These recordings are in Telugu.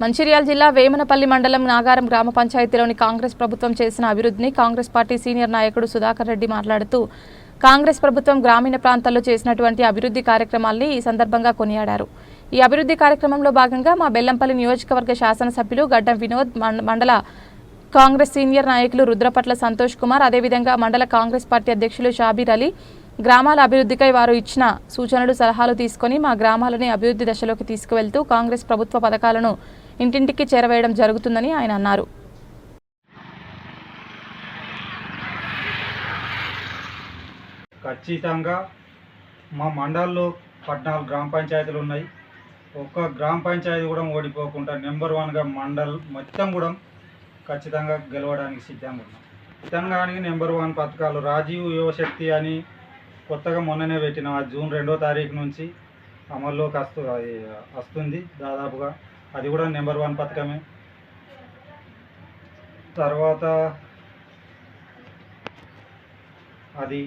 మంచిర్యాల జిల్లా వేమనపల్లి మండలం నాగారం గ్రామ పంచాయతీలోని కాంగ్రెస్ ప్రభుత్వం చేసిన అభివృద్ధిని కాంగ్రెస్ పార్టీ సీనియర్ నాయకుడు సుధాకర్ రెడ్డి మాట్లాడుతూ కాంగ్రెస్ ప్రభుత్వం గ్రామీణ ప్రాంతాల్లో చేసినటువంటి అభివృద్ధి కార్యక్రమాల్ని ఈ సందర్భంగా కొనియాడారు. ఈ అభివృద్ధి కార్యక్రమంలో భాగంగా మా బెల్లంపల్లి నియోజకవర్గ శాసనసభ్యులు గడ్డం వినోద్ మండ- మండల కాంగ్రెస్ సీనియర్ నాయకులు రుద్రపట్ల సంతోష్ కుమార్ అదేవిధంగా మండల కాంగ్రెస్ పార్టీ అధ్యక్షులు షాబీర్ అలీ గ్రామాల అభివృద్ధికై వారు ఇచ్చిన సూచనలు సలహాలు తీసుకొని మా గ్రామాలని అభివృద్ధి దశలోకి తీసుకువెళ్తూ కాంగ్రెస్ ప్రభుత్వ పథకాలను ఇంటింటికి చేరవేయడం జరుగుతుందని ఆయన అన్నారు. ఖచ్చితంగా మా మండల్లో పద్నాలుగు గ్రామ పంచాయతీలు ఉన్నాయి. ఒక్క గ్రామ పంచాయతీ కూడా ఓడిపోకుండా నెంబర్ వన్గా మండల్ మొత్తం కూడా ఖచ్చితంగా గెలవడానికి సిద్ధంగా ఉన్నాం. తెలంగాణకి నెంబర్ వన్ పథకాలు రాజీవ్ యువశక్తి అని కొత్తగా మొన్ననే పెట్టిన. ఆ జూన్ రెండో తారీఖు నుంచి అమల్లోకి వస్తు అది వస్తుంది దాదాపుగా. అది కూడా నెంబర్ వన్ పథకమే. తర్వాత అది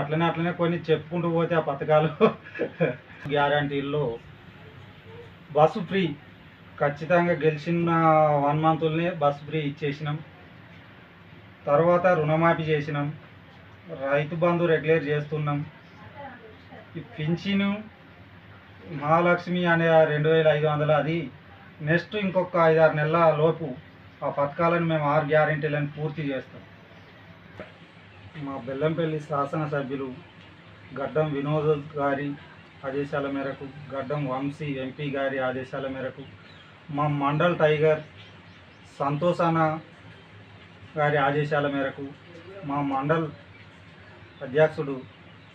అట్లనే అట్లనే కొన్ని చెప్పుకుంటూ పోతే ఆ పథకాలు గ్యారంటీల్లో బస్సు ఫ్రీ. ఖచ్చితంగా గెలిచిన వన్ మంత్లనే బస్సు ఫ్రీ ఇచ్చేసినాం. తర్వాత రుణమాఫీ చేసినాం. రైతు బంధు రెగ్యులర్ చేస్తున్నాం. ఈ పింఛను మహాలక్ష్మి అనే రెండు వేల ఐదు వందలు అది నెక్స్ట్ ఇంకొక ఐదారు నెలల లోపు ఆ పథకాలను మేము ఆరు గ్యారంటీలను పూర్తి చేస్తాం. మా బెల్లంపల్లి శాసనసభ్యులు గడ్డం వినోద్ గారి ఆదేశాల మేరకు గడ్డం వంశీ ఎంపీ గారి ఆదేశాల మేరకు మా మండల్ టైగర్ సంతోషాన గారి ఆదేశాల మేరకు మా మండల్ అధ్యక్షుడు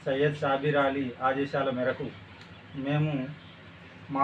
సయ్యద్ షాబీర్ అలీ ఆదేశాల మేరకు మేము మా